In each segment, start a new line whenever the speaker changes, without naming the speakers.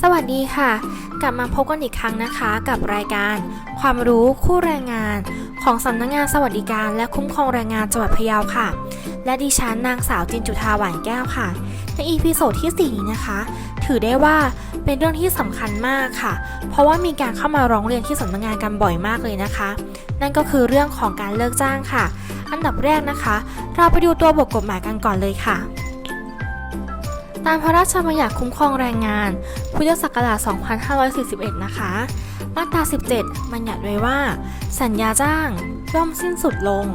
สวัสดีค่ะ กลับมาพบกันอีกครั้งนะคะ กับรายการ ความรู้คู่แรงงาน ของสำนักงานสวัสดิการและคุ้มครองแรงงานจังหวัดพะเยาค่ะ และดิฉันนางสาวจินจุธาหวานแก้วค่ะ ในอีพีโซดที่ 4 นี้นะคะ ถือได้ว่าเป็นเรื่องที่สำคัญมากค่ะ เพราะว่ามีการเข้ามาร้องเรียนที่สำนักงานกันบ่อยมากเลยนะคะ นั่นก็คือเรื่องของการเลิกจ้างค่ะ อันดับแรกนะคะ เราไปดูตัวบทกฎหมายกันก่อนเลยค่ะ ตามพระราชบัญญัติคุ้มครองแรงงาน พุทธศักราช 2541 นะคะ มาตรา 17 บัญญัติไว้ว่า สัญญาจ้างย่อมสิ้นสุดลง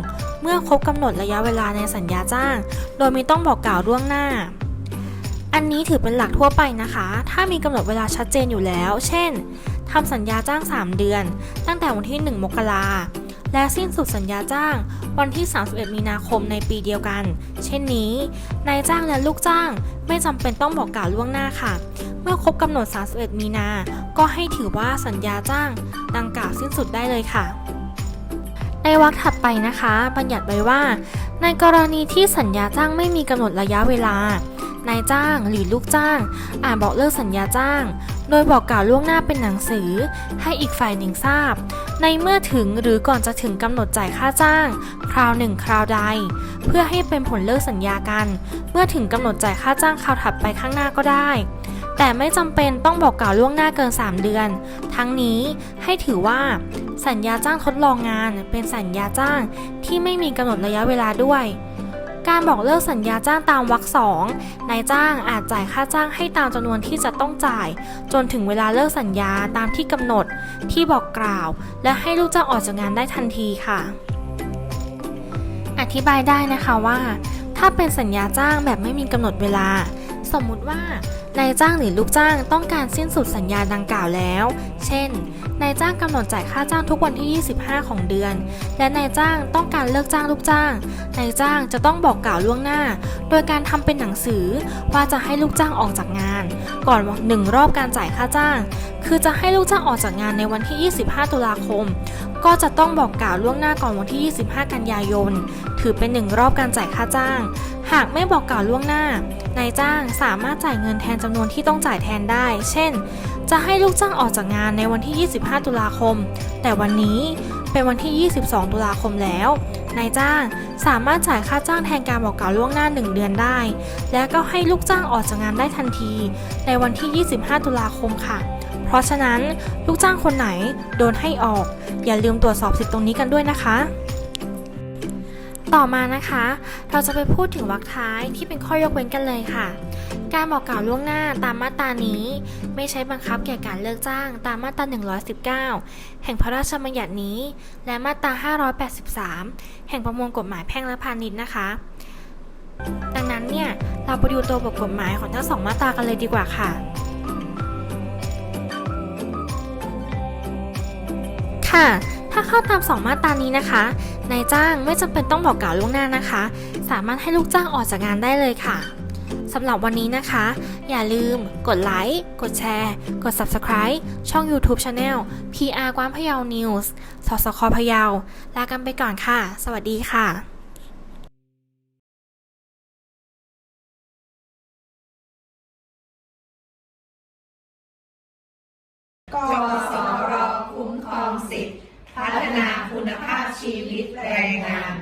เมื่อครบกำหนดระยะเวลาในสัญญาจ้าง โดยไม่ต้องบอกกล่าวล่วงหน้า อันนี้ถือเป็นหลักทั่วไปนะคะ ถ้ามีกำหนดเวลาชัดเจนอยู่แล้ว เช่นทำสัญญาจ้าง 3 เดือน ตั้งแต่วันที่ 1 มกรา และสิ้นสุดสัญญาจ้าง วันที่ 31 มีนาคมในปีเดียวกัน เช่นนี้ นายจ้างและลูกจ้างไม่จำเป็นต้องบอกกล่าวล่วงหน้าค่ะ เมื่อครบกำหนด 31 มีนา ก็ให้ถือว่าสัญญาจ้าง ดังกล่าวสิ้นสุดได้เลยค่ะ ในวรรคถัดไปนะคะ บัญญัติไว้ว่า ในกรณีที่สัญญาจ้างไม่มีกำหนดระยะเวลานายจ้างหรือลูกจ้างอาจบอกเลิกสัญญาจ้าง โดยบอกกล่าวล่วงหน้าเป็นหนังสือ ให้อีกฝ่ายหนึ่งทราบ ในเมื่อถึงหรือก่อนจะถึงกำหนดจ่ายค่าจ้าง คราวหนึ่งคราวใด เพื่อให้เป็นผลเลิกสัญญากัน เมื่อถึงกำหนดจ่ายค่าจ้างคราวถัดไปข้างหน้าก็ได้ แต่ไม่จำเป็นต้องบอกกล่าวล่วงหน้าเกิน 3 เดือน ทั้งนี้ให้ถือว่า สัญญาจ้างทดลองงาน เป็นสัญญาจ้างที่ไม่มีกำหนดระยะเวลาด้วย การบอกเลิกสัญญาจ้างตามวรรคสองนายจ้างอาจจ่ายค่าจ้างให้ตามจำนวนที่จะต้องจ่าย จนถึงเวลาเลิกสัญญาตามที่กำหนดที่บอกกล่าว และให้ลูกจ้างออกจากงานได้ทันทีค่ะ อธิบายได้นะคะว่า ถ้าเป็นสัญญาจ้างแบบไม่มีกำหนดเวลา สมมุติว่า นายจ้างหรือลูกจ้างต้องการสิ้นสุดสัญญาดังกล่าวแล้ว เช่น นายจ้างกำหนดจ่ายค่าจ้างทุกวันที่ 25 ของเดือน และนายจ้างต้องการเลิกจ้างลูกจ้าง นายจ้างจะต้องบอกกล่าวล่วงหน้า โดยการทำเป็นหนังสือว่าจะให้ลูกจ้างออกจากงาน ก่อนหนึ่งรอบการจ่ายค่าจ้าง คือจะให้ลูกจ้างออกจากงานในวันที่ 25 ตุลาคม ก็จะต้องบอกกล่าวล่วงหน้าก่อนวันที่ 25 กันยายน ถือเป็นหนึ่งรอบการจ่ายค่าจ้าง หากไม่บอกกล่าวล่วงหน้านายจ้างสามารถจ่ายเงินแทนจำนวนที่ต้องจ่ายแทนได้ เช่น จะให้ลูกจ้างออกจากงานในวันที่ 25 ตุลาคม แต่วันนี้เป็นวันที่ 22 ตุลาคมแล้ว นายจ้างสามารถจ่ายค่าจ้างแทนการบอกกล่าวล่วงหน้า 1 เดือนได้ และก็ให้ลูกจ้างออกจากงานได้ทันที ในวันที่ 25 ตุลาคมค่ะ เพราะฉะนั้นลูกจ้างคนไหนโดนให้ออก อย่าลืมตรวจสอบสิทธิ์ตรงนี้กันด้วยนะคะ ต่อมานะคะ เราจะไปพูดถึงวรรคท้ายที่เป็นข้อยกเว้นกันเลยค่ะ การบอกกล่าวล่วงหน้าตามมาตรานี้ ไม่ใช้บังคับแก่การเลิกจ้างตามมาตรา 119 แห่งพระราชบัญญัตินี้ และมาตรา 583 แห่งประมวลกฎหมายแพ่งและพาณิชย์นะคะ ดังนั้นเนี่ยเราไปดูตัวบทกฎหมายของทั้งสองมาตรากันเลยดีกว่าค่ะค่ะ ถ้าเข้าตาม 2 มาตรานี้นะคะ นายจ้างไม่จำเป็นต้องบอกกล่าวล่วงหน้านะคะ สามารถให้ลูกจ้างออกจากงานได้เลยค่ะสำหรับวันนี้นะคะ อย่าลืม กดไลค์กดแชร์ กด Subscribe ช่อง YouTube Channel PR กว้านพะเยา News สสคพะเยา ลากันไปก่อนค่ะ สวัสดีค่ะ
กสรคุ้มครองสิทธิพั ฒนาคุณภาพชีวิตแรงงาน